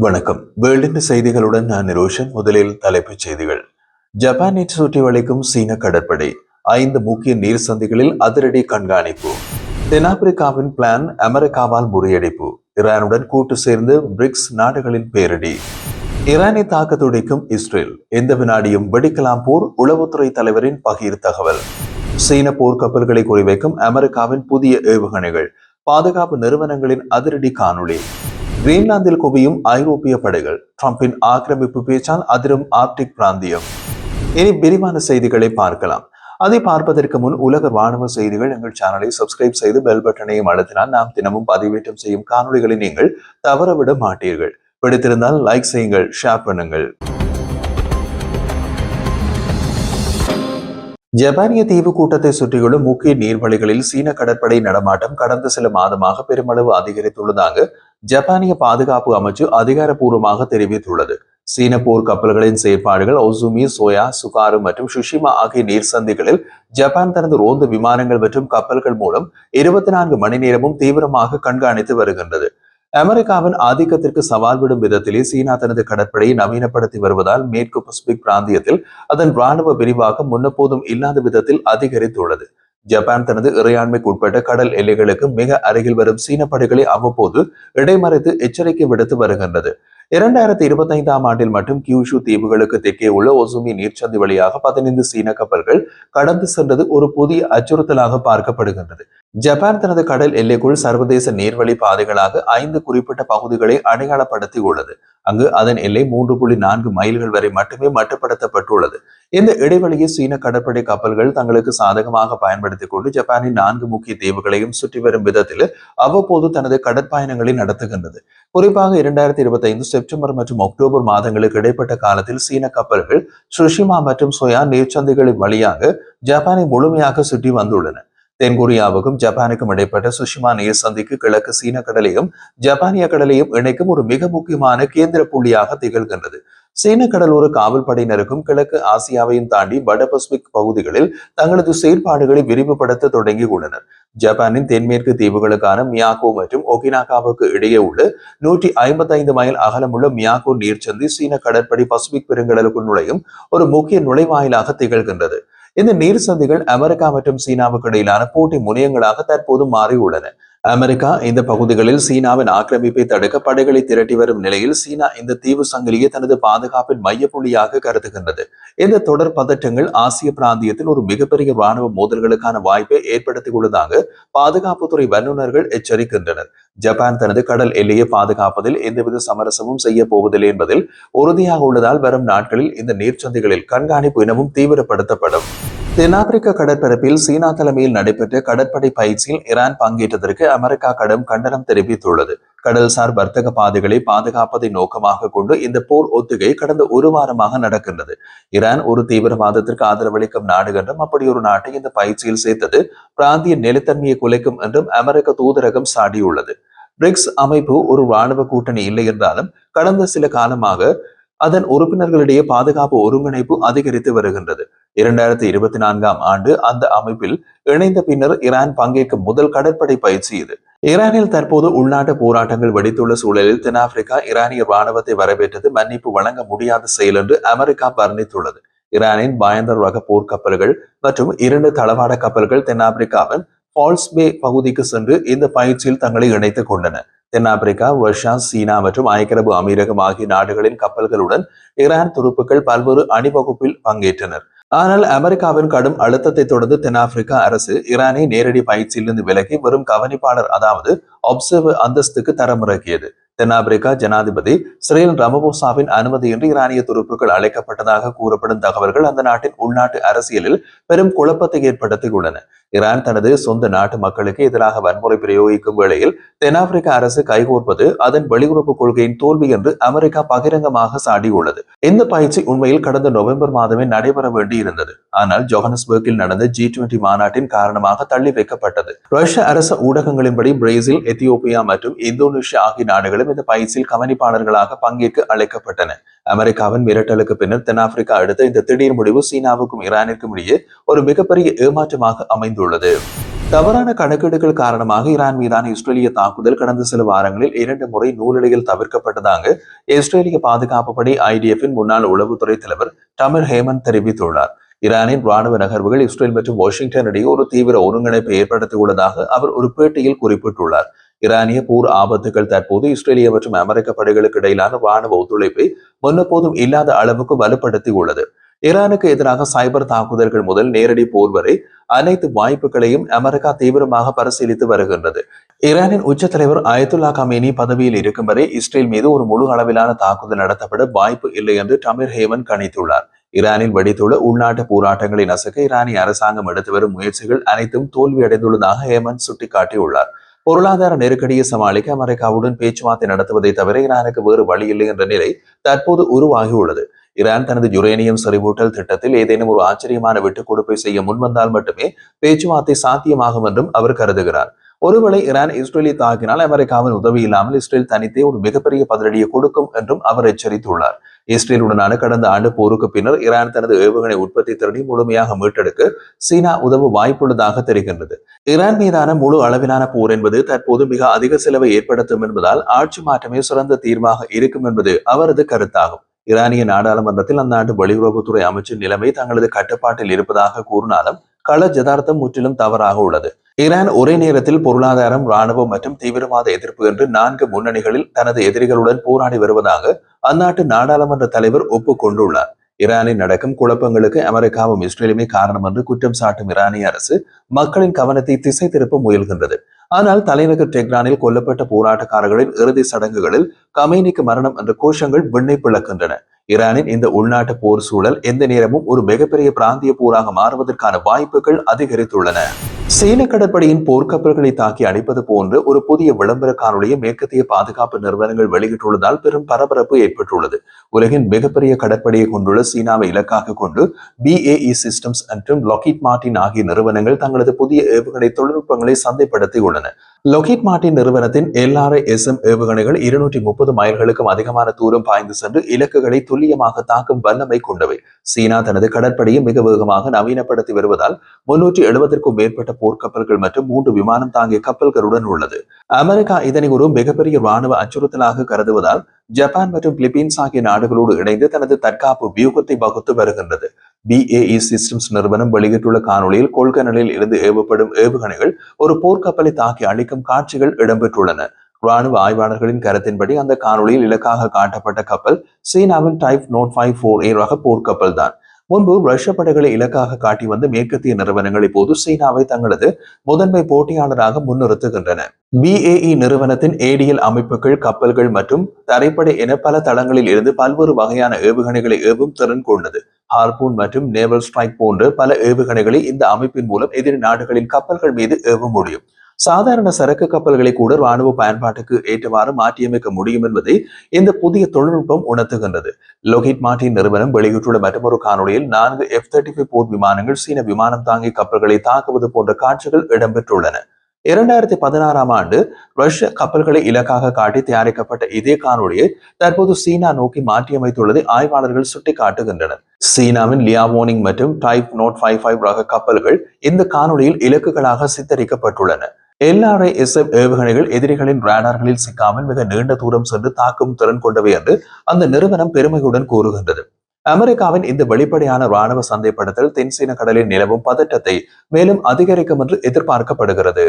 வணக்கம். வேர்ல்டின் செய்திகளுடன் நான் நிரோஷன். முதலில் தலைப்புச் செய்திகள். ஜப்பானை சுற்றி வளைக்கும் சீன கடற்படை ஐந்து முக்கிய நீர் சந்திகளில் அதிரடி கண்காணிப்பு. தென்னாப்பிரிக்காவின் பிளான் அமெரிக்காவால் முறியடிப்பு. ஈரானுடன் கூட்டு சேர்ந்து பிரிக்ஸ் நாடுகளின் பேரடி. ஈரானை தாக்க துடிக்கும் இஸ்ரேல். எந்த வினாடியும் வெடிக்கலாம் போர் உளவுத்துறை தலைவரின் பகிர் தகவல். சீன போர்க்கப்பல்களை குறிவைக்கும் அமெரிக்காவின் புதிய ஏவுகணைகள். பாதுகாப்பு நிறுவனங்களின் அதிரடி காணொளி. கிரீன்லாந்தில் குவியும் ஐரோப்பிய படைகள் ட்ரம்பின் ஆக்கிரமிப்பு பேச்சால் அதிரும் ஆர்டிக் பிராந்தியம் இனி விரிவான செய்திகளை பார்க்கலாம் அதை பார்ப்பதற்கு முன் உலக ராணுவ செய்திகள் எங்கள் சேனலை சப்ஸ்கிரைப் செய்து பெல் பட்டனையும் அழுத்தினால் நாம் தினமும் பதிவேற்றம் செய்யும் காணொளிகளை நீங்கள் தவறவிட மாட்டீர்கள் பிடித்திருந்தால் லைக் செய்யுங்கள் ஷேர் பண்ணுங்கள் ஜப்பானிய தீவு கூட்டத்தை சுற்றியுள்ள முக்கிய நீர்வழிகளில் சீன கடற்படை நடமாட்டம் கடந்த சில மாதமாக பெருமளவு அதிகரித்துள்ளதாக ஜப்பானிய பாதுகாப்பு அமைச்சு அதிகாரப்பூர்வமாக தெரிவித்துள்ளது. சீன போர் கப்பல்களின் செயற்பாடுகள் ஒசுமி சோயா சுகாரு மற்றும் சுஷிமா ஆகிய நீர் சந்திகளில் ஜப்பான் தனது ரோந்து விமானங்கள் மற்றும் கப்பல்கள் மூலம் இருபத்தி நான்கு மணி நேரமும் தீவிரமாக கண்காணித்து வருகின்றது. அமெரிக்காவின் ஆதிக்கத்திற்கு சவால் விடும் விதத்திலே சீனா தனது கடற்படையை நவீனப்படுத்தி வருவதால் மேற்கு பசிபிக் பிராந்தியத்தில் அதன் ராணுவ விரிவாக்கம் முன்னப்போதும் இல்லாத விதத்தில் அதிகரித்துள்ளது. ஜப்பான் தனது இறையாண்மைக்கு உட்பட்ட கடல் எல்லைகளுக்கு மிக அருகில் வரும் சீன படைகளை அவ்வப்போது இடைமறைத்து எச்சரிக்கை விடுத்து வருகின்றது. இரண்டாயிரத்தி இருபத்தைந்தாம் ஆண்டில் மட்டும் கியூஷு தீவுகளுக்கு தெற்கே உள்ள ஒசுமி நீர்ச்சந்தி வழியாக பதினைந்து சீன கப்பல்கள் கடந்து சென்றது ஒரு புதிய அச்சுறுத்தலாக பார்க்கப்படுகின்றது. ஜப்பான் தனது கடல் எல்லைக்குள் சர்வதேச நீர்வழி பாதைகளாக ஐந்து குறிப்பிட்ட பகுதிகளை அடையாளப்படுத்தி உள்ளது. அங்கு அதன் எல்லை மூன்று புள்ளி நான்கு மைல்கள் வரை மட்டுமே மட்டுப்படுத்தப்பட்டுள்ளது. இந்த இடைவெளியை சீன கடற்படை கப்பல்கள் தங்களுக்கு சாதகமாக பயன்படுத்திக் கொண்டு ஜப்பானின் நான்கு முக்கிய தீவுகளையும் சுற்றி வரும் விதத்தில் அவ்வப்போது தனது கடற்பயணங்களை நடத்துகின்றது. குறிப்பாக இரண்டாயிரத்தி இருபத்தி ஐந்து செப்டம்பர் மற்றும் அக்டோபர் மாதங்களுக்கு இடைப்பட்ட காலத்தில் சீன கப்பல்கள் சுஷிமா மற்றும் சோயா நீர்ச்சந்தைகளின் வழியாக ஜப்பானை முழுமையாக சுற்றி வந்துள்ளன. தென்கொரியாவுக்கும் ஜப்பானுக்கும் இடைப்பட்ட சுஷிமா நீர் சந்திக்கு கிழக்கு சீன கடலையும் ஜப்பானிய கடலையும் இணைக்கும் ஒரு மிக முக்கியமான கேந்திர புள்ளியாக திகழ்கின்றது. சீன கடலோர காவல் படையினருக்கும் கிழக்கு ஆசியாவையும் தாண்டி வட பசிபிக் பகுதிகளில் தங்களது செயற்பாடுகளை விரிவுபடுத்த தொடங்கியுள்ளனர். ஜப்பானின் தென்மேற்கு தீவுகளுக்கான மியாகோ மற்றும் ஒகினாகாவுக்கு இடையே உள்ள நூற்றி ஐம்பத்தி ஐந்து மைல் அகலமுள்ள மியாகோ நீர்ச்சந்தி சீன கடற்படை பசிபிக் பெருங்கடலுக்குள் நுழையும் ஒரு முக்கிய நுழைவாயிலாக திகழ்கின்றது. இந்த நீர் சந்திகள் அமெரிக்கா மற்றும் சீனாவுக்கு இடையிலான போட்டி முனையங்களாக தற்போது மாறியுள்ளன. அமெரிக்கா இந்த பகுதிகளில் சீனாவின் ஆக்கிரமிப்பை தடுக்க படைகளை திரட்டி வரும் நிலையில் சீனா இந்த தீவு சங்கிலியை தனது பாதுகாப்பின் மையப்புள்ளியாக கருதுகின்றது. இந்த தொடர் பதற்றங்கள் ஆசிய பிராந்தியத்தில் ஒரு மிகப்பெரிய ராணுவ மோதல்களுக்கான வாய்ப்பை ஏற்படுத்தியுள்ளதாக பாதுகாப்புத்துறை வல்லுநர்கள் எச்சரிக்கின்றனர். ஜப்பான் தனது கடல் எல்லையை பாதுகாப்பதில் எந்தவித சமரசமும் செய்ய போவதில்லை என்பதில் உறுதியாக உள்ளதால் வரும் நாட்களில் இந்த நீர்ச்சந்தைகளில் கண்காணிப்பு இனமும் தீவிரப்படுத்தப்படும். தென்னாப்பிரிக்க கடற்பரப்பில் சீனா தலைமையில் நடைபெற்ற கடற்படை பயிற்சியில் ஈரான் பங்கேற்றதற்கு அமெரிக்கா கடும் கண்டனம் தெரிவித்துள்ளது. கடல்சார் வர்த்தக பாதைகளை பாதுகாப்பதை நோக்கமாக கொண்டு இந்த போர் ஒத்திகை கடந்த ஒரு வாரமாக நடக்கின்றது. ஈரான் ஒரு தீவிரவாதத்திற்கு ஆதரவளிக்கும் நாடு என்றும் அப்படி ஒரு நாட்டை இந்த பயிற்சியில் சேர்த்தது பிராந்திய நிலைத்தன்மையை குலைக்கும் என்றும் அமெரிக்க தூதரகம் சாடியுள்ளது. பிரிக்ஸ் அமைப்பு ஒரு ராணுவ கூட்டணி இல்லை என்றாலும் கடந்த சில காலமாக அதன் உறுப்பினர்களிடையே பாதுகாப்பு ஒருங்கிணைப்பு அதிகரித்து வருகின்றது. இரண்டாயிரத்தி இருபத்தி நான்காம் ஆண்டு அந்த அமைப்பில் இணைந்த பின்னர் ஈரான் பங்கேற்கும் முதல் கடற்படை பயிற்சி இது. ஈரானில் தற்போது உள்நாட்டு போராட்டங்கள் வெடித்துள்ள சூழலில் தென்னாப்பிரிக்கா ஈரானிய ராணுவத்தை வரவேற்றது மன்னிப்பு வழங்க முடியாத செயல் என்று அமெரிக்கா வர்ணித்துள்ளது. ஈரானின் பயந்தர் ரக போர்க்கப்பல்கள் மற்றும் இரண்டு தளவாட கப்பல்கள் தென்னாப்பிரிக்காவின் ஃபால்ஸ்பே பகுதிக்கு சென்று இந்த பயிற்சியில் தங்களை இணைத்துக் கொண்டன. தென்னாப்பிரிக்கா ரஷ்யா சீனா மற்றும் ஐக்கிரபு அமீரகம் ஆகிய நாடுகளின் கப்பல்களுடன் ஈரான் துருப்புக்கள் பல்வேறு அணிவகுப்பில் பங்கேற்றனர். ஆனால் அமெரிக்காவின் கடும் அழுத்தத்தை தொடர்ந்து தென்னாப்பிரிக்கா அரசு ஈரானை நேரடி பயிற்சியிலிருந்து விலகி வெறும் கவனிப்பாளர் அதாவது அப்சர்வர் அந்தஸ்துக்கு தரமிறக்கியது. தென்னாப்பிரிக்கா ஜனாதிபதி சிறையில் ரமபோசாவின் அனுமதியின்றி ஈரானிய துருப்புகள் அழைக்கப்பட்டதாக கூறப்படும் தகவல்கள் அந்த நாட்டின் உள்நாட்டு அரசியலில் பெரும் குழப்பத்தை ஏற்படுத்தியுள்ளன. ஈரான் தனது சொந்த நாட்டு மக்களுக்கு எதிராக வன்முறை பிரயோகிக்கும் வேளையில் தென்னாப்பிரிக்க அரசு கைகோர்ப்பது அதன் வெளியுறவு கொள்கையின் தோல்வி என்று அமெரிக்கா பகிரங்கமாக சாடியுள்ளது. இந்த பயிற்சி உண்மையில் கடந்த நவம்பர் மாதமே நடைபெற வேண்டியிருந்தது. ஆனால் ஜோஹனஸ்பர்கில் நடந்த ஜி டுவெண்டி மாநாட்டின் காரணமாக தள்ளி வைக்கப்பட்டது. ரஷ்ய அரசு ஊடகங்களின்படி பிரேசில் எத்தியோப்பியா மற்றும் இந்தோனேஷியா ஆகிய நாடுகளும் இந்த பயிற்சியில் கவனிப்பாளர்களாக பங்கேற்க அழைக்கப்பட்டன. அமெரிக்காவின் மிரட்டலுக்கு பின்னர் தென்னாப்பிரிக்கா அடுத்த இந்த திடீர் முடிவு சீனாவுக்கும் ஈரானிற்கும் இடையே ஒரு மிகப்பெரிய ஏமாற்றமாக அமைந்துள்ளது தவறான கணக்கீடுகள் காரணமாக ஈரான் மீதான இஸ்ரேலிய தாக்குதல் கடந்த சில வாரங்களில் இரண்டு முறை நூலிழையில் தவிர்க்கப்பட்டதாக இஸ்ரேலிய பாதுகாப்பு படை ஐடிஎஃபின் முன்னாள் உளவுத்துறை தலைவர் டமர் ஹேமந்த் தெரிவித்துள்ளார். ஈரானின் ராணுவ நகர்வுகள் இஸ்ரேல் மற்றும் வாஷிங்டன் இடையே ஒரு தீவிர ஒருங்கிணைப்பை ஏற்படுத்தியுள்ளதாக அவர் ஒரு பேட்டியில் குறிப்பிட்டுள்ளார். ஈரானிய போர் ஆபத்துகள் தற்போது இஸ்ரேலிய மற்றும் அமெரிக்க படைகளுக்கு இடையிலான ராணுவ ஒத்துழைப்பை முன்னபோதும் இல்லாத அளவுக்கு வலுப்படுத்தியுள்ளது. ஈரானுக்கு எதிராக சைபர் தாக்குதல்கள் முதல் நேரடி போர் வரை அனைத்து வாய்ப்புகளையும் அமெரிக்கா தீவிரமாக பரிசீலித்து வருகின்றது. ஈரானின் உச்ச தலைவர் அயத்துல்லா கமேனி பதவியில் இருக்கும் வரை இஸ்ரேல் மீது ஒரு முழு அளவிலான தாக்குதல் நடத்தப்பட வாய்ப்பு இல்லை என்று டமிர் ஹேவன் கணித்துள்ளார். ஈரானில் வெடித்துள்ள உள்நாட்டு போராட்டங்களை நசுக்க ஈரானிய அரசாங்கம் எடுத்து வரும் முயற்சிகள் அனைத்தும் தோல்வியடைந்துள்ளதாக ஹேமன் சுட்டிக்காட்டியுள்ளார். பொருளாதார நெருக்கடியை சமாளிக்க அமெரிக்காவுடன் பேச்சுவார்த்தை நடத்துவதை தவிர ஈரானுக்கு வேறு வழி இல்லை என்ற நிலை தற்போது உருவாகியுள்ளது. ஈரான் தனது யுரேனியம் செறிவூட்டல் திட்டத்தில் ஏதேனும் ஒரு ஆச்சரியமான விட்டுக் கொடுப்பை செய்ய முன்வந்தால் மட்டுமே பேச்சுவார்த்தை சாத்தியமாகும் என்றும் அவர் கருதுகிறார். ஒருவேளை ஈரான் இஸ்ரேலை தாக்கினால் அமெரிக்காவின் உதவி இல்லாமல் இஸ்ரேல் தனித்தே ஒரு மிகப்பெரிய பதிலடியை கொடுக்கும் என்றும் அவர் எச்சரித்துள்ளார். இஸ்ரேலுடனான கடந்த ஆண்டு போருக்கு பின்னர் ஈரான் தனது ஏவுகணை உற்பத்தி திறனை முழுமையாக மீட்டெடுக்க சீனா உதவ வாய்ப்புள்ளதாக தெரிகின்றது. ஈரான் மீதான முழு அளவிலான போர் என்பது தற்போது மிக அதிக செலவை ஏற்படுத்தும் என்பதால் ஆட்சி மாற்றமே சிறந்த தீர்வாக இருக்கும் என்பது அவரது கருத்தாகும். ஈரானிய நாடாளுமன்றத்தில் அந்த ஆண்டு வெளியுறவுத்துறை அமைச்சர் நிலைமை தங்களது கட்டுப்பாட்டில் இருப்பதாக கூறினாலும் கள ஜதார்த்தம் முற்றிலும் தவறாக உள்ளது. ஈரான் ஒரே நேரத்தில் பொருளாதாரம் ராணுவம் மற்றும் தீவிரவாத எதிர்ப்பு என்று நான்கு முன்னணிகளில் தனது எதிரிகளுடன் போராடி வருவதாக அந்நாட்டு நாடாளுமன்ற தலைவர் ஒப்புக்கொண்டுள்ளார் ஈரானில் நடக்கும் குழப்பங்களுக்கு அமெரிக்காவும் இஸ்ரேலுமே காரணம் என்று குற்றம் சாட்டும் ஈரானிய அரசு மக்களின் கவனத்தை திசை திருப்ப முயல்கின்றது. ஆனால் தலைநகர் டெக்ரானில் கொல்லப்பட்ட போராட்டக்காரர்களின் இறுதி சடங்குகளில் கமேனிக்கு மரணம் என்ற கோஷங்கள் விண்ணை பிளக்கின்றன. ஈரானின் இந்த உள்நாட்டு போர் சூழல் எந்த நேரமும் ஒரு மிகப்பெரிய பிராந்திய போராக மாறுவதற்கான வாய்ப்புகள் அதிகரித்துள்ளன. சீன கடற்படையின் போர்க்கப்பல்களை தாக்கி அடிப்பது போன்று ஒரு புதிய விளம்பர காணொலியை மேற்கத்திய பாதுகாப்பு நிறுவனங்கள் வெளியிட்டுள்ளதால் பெரும் பரபரப்பு ஏற்பட்டுள்ளது. உலகின் மிகப்பெரிய கடற்படையை கொண்டுள்ள சீனாவை இலக்காக கொண்டு பிஏஇ சிஸ்டம்ஸ் மற்றும் லாக்கிட் மார்டின் ஆகிய நிறுவனங்கள் தங்களது புதிய ஏவுகணை தொழில்நுட்பங்களை சந்தைப்படுத்தியுள்ளன. லொகிட் மார்டின் நிறுவனத்தின் எல்ஆர்ஐ எஸ்எம் ஏவுகணைகள் இருநூற்றி முப்பது மைல்களுக்கும் அதிகமான தூரம் பாய்ந்து சென்று இலக்குகளை துல்லியமாக தாக்கும் வல்லமை கொண்டவை. சீனா தனது கடற்படையை மிக வேகமாக நவீனப்படுத்தி வருவதால் முன்னூற்றி எழுபதற்கும் மேற்பட்ட போர்க்கப்பல்கள் மற்றும் மூன்று விமானம் தாங்கிய கப்பல்களுடன் உள்ளது. அமெரிக்கா இதனை ஒரு மிகப்பெரிய ராணுவ அச்சுறுத்தலாக கருதுவதால் ஜப்பான் மற்றும் பிலிப்பீன்ஸ் ஆகிய நாடுகளோடு இணைந்து தனது தற்காப்பு வியூகத்தை வகுத்து வருகின்றது. பிஏஇ சிஸ்டம்ஸ் நிறுவனம் வெளியிட்டுள்ள காணொலியில் கொள்கனலில் இருந்து ஏவப்படும் ஏவுகணைகள் ஒரு போர்க்கப்பலை தாக்கி அழிக்கும் காட்சிகள் இடம்பெற்றுள்ளன. ராணுவ ஆய்வாளர்களின் கருத்தின்படி அந்த காணொலியில் இலக்காக காட்டப்பட்ட கப்பல் சீனாவின் type nought five four A ரக போர்க்கப்பல் தான் முன்பு ரஷ்ய படைகளை இலக்காக காட்டி வந்த மேற்கத்திய நிறுவனங்கள் இப்போது சீனாவை தங்களது முதன்மை போட்டியாளராக முன்னிறுத்துகின்றன. பிஏஇ நிறுவனத்தின் ஏடிஎல் அமைப்புகள் கப்பல்கள் மற்றும் தரைப்படை என பல தளங்களில் இருந்து பல்வேறு வகையான ஏவுகணைகளை ஏவும் திறன் கொண்டது. ஹார்பூன் மற்றும் நேவல் ஸ்ட்ரைக் போன்ற பல ஏவுகணைகளை இந்த அமைப்பின் மூலம் எதிரி நாடுகளின் கப்பல்கள் மீது ஏவ முடியும். சாதாரண சரக்கு கப்பல்களை கூட ராணுவ பயன்பாட்டுக்கு ஏற்றவாறு மாற்றியமைக்க முடியும் என்பதை இந்த புதிய தொழில்நுட்பம் உணர்த்துகின்றது. லோகிட் மார்டின் நிறுவனம் வெளியிட்டுள்ள மற்றொரு காணொலியில் நான்கு எஃப் தேர்ட்டி ஃபைவ் போர் விமானங்கள் சீன விமானம் தாங்கி கப்பல்களை தாக்குவது போன்ற காட்சிகள் இடம்பெற்றுள்ளன. இரண்டாயிரத்தி பதினாறாம் ஆண்டு ரஷ்ய கப்பல்களை இலக்காக காட்டி தயாரிக்கப்பட்ட இதே காணொலியை தற்போது சீனா நோக்கி மாற்றியமைத்துள்ளதை ஆய்வாளர்கள் சுட்டிக்காட்டுகின்றனர். சீனாவின் லியாவோனிங் மற்றும் டைப் நோட் ஃபைவ் ஃபைவ் ரக கப்பல்கள் இந்த காணொலியில் இலக்குகளாக சித்தரிக்கப்பட்டுள்ளன. எல்ஆர்ஐ எஸ்எஃப் ஏவுகணைகள் எதிரிகளின் ரேடார்களில் சிக்காமல் மிக நீண்ட தூரம் சென்று தாக்கும் திறன் கொண்டவை என்று அந்த நிறுவனம் பெருமையுடன் கூறுகின்றது. அமெரிக்காவின் இந்த வெளிப்படையான ராணுவ சந்தைப்படுத்தல் தென்சீன கடலில் நிலவும் பதட்டத்தை மேலும் அதிகரிக்கும் என்று எதிர்பார்க்கப்படுகிறது.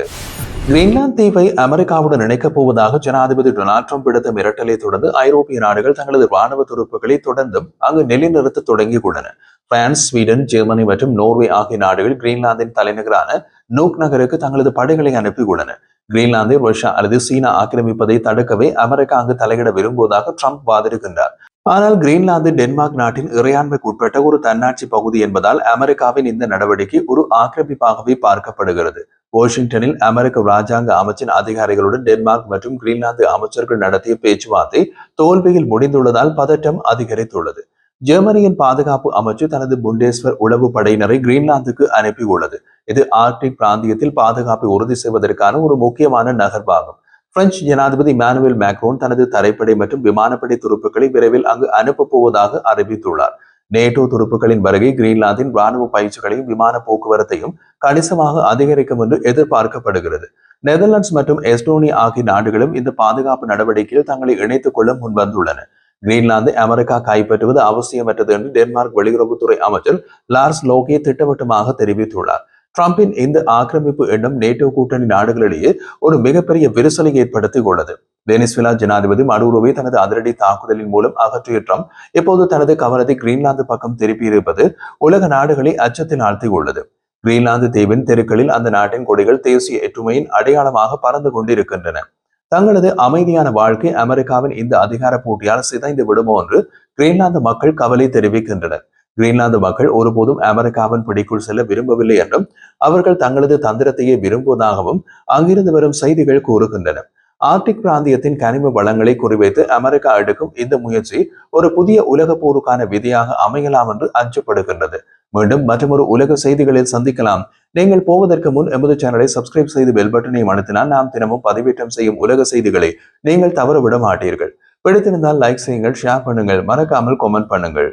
கிரீன்லாந்து தீவை அமெரிக்காவுடன் இணைக்கப் போவதாக ஜனாதிபதி டொனால்ட் ட்ரம்ப் விடுத்த மிரட்டலை தொடர்ந்து ஐரோப்பிய நாடுகள் தங்களது ராணுவ துருப்புகளை தொடர்ந்தும் அங்கு நிலைநிறுத்த தொடங்கியுள்ளன. பிரான்ஸ் ஸ்வீடன் ஜெர்மனி மற்றும் நோர்வே ஆகிய நாடுகள் கிரீன்லாந்தின் தலைநகரான நோக் நகருக்கு தங்களது படைகளை அனுப்பியுள்ளன. கிரீன்லாந்தை ரஷ்யா அல்லது சீனா ஆக்கிரமிப்பதை தடுக்கவே அமெரிக்கா அங்கு தலையிட விரும்புவதாக ட்ரம்ப் வாதிடுகின்றார். ஆனால் கிரீன்லாந்து டென்மார்க் நாட்டின் இறையாண்மைக்கு உட்பட்ட ஒரு தன்னாட்சி பகுதி என்பதால் அமெரிக்காவின் இந்த நடவடிக்கை ஒரு ஆக்கிரமிப்பாகவே பார்க்கப்படுகிறது. வாஷிங்டனில் அமெரிக்க ராஜாங்க அமைச்சின் அதிகாரிகளுடன் டென்மார்க் மற்றும் கிரீன்லாந்து அமைச்சர்கள் நடத்திய பேச்சுவார்த்தை தோல்வியில் முடிந்துள்ளதால் பதட்டம் அதிகரித்துள்ளது. ஜெர்மனியின் பாதுகாப்பு அமைச்சு தனது புண்டேஸ்வர் உளவு படையினரை கிரீன்லாந்துக்கு அனுப்பியுள்ளது. இது ஆர்டிக் பிராந்தியத்தில் பாதுகாப்பை உறுதி செய்வதற்கான ஒரு முக்கியமான நகர்வாகும். பிரெஞ்சு ஜனாதிபதி இமானுவேல் மேக்ரோன் தனது தரைப்படை மற்றும் விமானப்படை துருப்புக்களை விரைவில் அங்கு அனுப்பப் போவதாக அறிவித்துள்ளார். நேட்டோ துருப்புகளின் வருகை கிரீன்லாந்தின் ராணுவ பயிற்சிகளையும் விமான போக்குவரத்தையும் கணிசமாக அதிகரிக்கும் என்று எதிர்பார்க்கப்படுகிறது. நெதர்லாண்ட்ஸ் மற்றும் எஸ்டோனியா ஆகிய நாடுகளும் இந்த பாதுகாப்பு நடவடிக்கையில் தங்களை இணைத்துக் கொள்ள முன்வந்துள்ளன. கிரீன்லாந்து அமெரிக்கா கைப்பற்றுவது அவசியமற்றது என்று டென்மார்க் வெளியுறவுத்துறை அமைச்சர் லார்ஸ் லோகே திட்டவட்டமாக தெரிவித்துள்ளார். டிரம்பின் இந்த ஆக்கிரமிப்பு எண்ணம் நேட்டோ கூட்டணி நாடுகளிடையே ஒரு மிகப்பெரிய விரிசலை ஏற்படுத்தியுள்ளது வெனிசுலா ஜனாதிபதி மடுரோவை தனது அதிரடி தாக்குதலின் மூலம் அகற்றிய ட்ரம்ப் இப்போது தனது கவனத்தை கிரீன்லாந்து பக்கம் திருப்பியிருப்பது உலக நாடுகளை அச்சத்தில் ஆழ்த்தியுள்ளது கிரீன்லாந்து தீவின் தெருக்களில் அந்த நாட்டின் கொடிகள் தேசிய ஒற்றுமையின் அடையாளமாக பறந்து கொண்டிருக்கின்றன. தங்களது அமைதியான வாழ்க்கை அமெரிக்காவின் இந்த அதிகார போட்டியால் சிதைந்து விடுமோ என்று கிரீன்லாந்து மக்கள் கவலை தெரிவிக்கின்றனர். கிரீன்லாந்து மக்கள் ஒருபோதும் அமெரிக்காவின் பிடிக்குள் செல்ல விரும்பவில்லை என்றும் அவர்கள் தங்களது தந்திரத்தையே விரும்புவதாகவும் அங்கிருந்து வரும் செய்திகள் கூறுகின்றன. ஆர்டிக் பிராந்தியத்தின் கனிம வளங்களை குறிவைத்து அமெரிக்கா எடுக்கும் இந்த முயற்சி ஒரு புதிய உலக போருக்கான விதியாக அமையலாம் என்று அஞ்சப்படுகின்றது. மீண்டும் மற்றொரு உலக செய்திகளில் சந்திக்கலாம். நீங்கள் போவதற்கு முன் எமது சேனலை சப்ஸ்கிரைப் செய்து பெல் பட்டனை அழுத்தினால் நாம் தினமும் பதிவேற்றம் செய்யும் உலக செய்திகளை நீங்கள் தவறவிட மாட்டீர்கள். பிடித்திருந்தால் லைக் செய்யுங்கள் ஷேர் பண்ணுங்கள். மறக்காமல் கமெண்ட் பண்ணுங்கள்.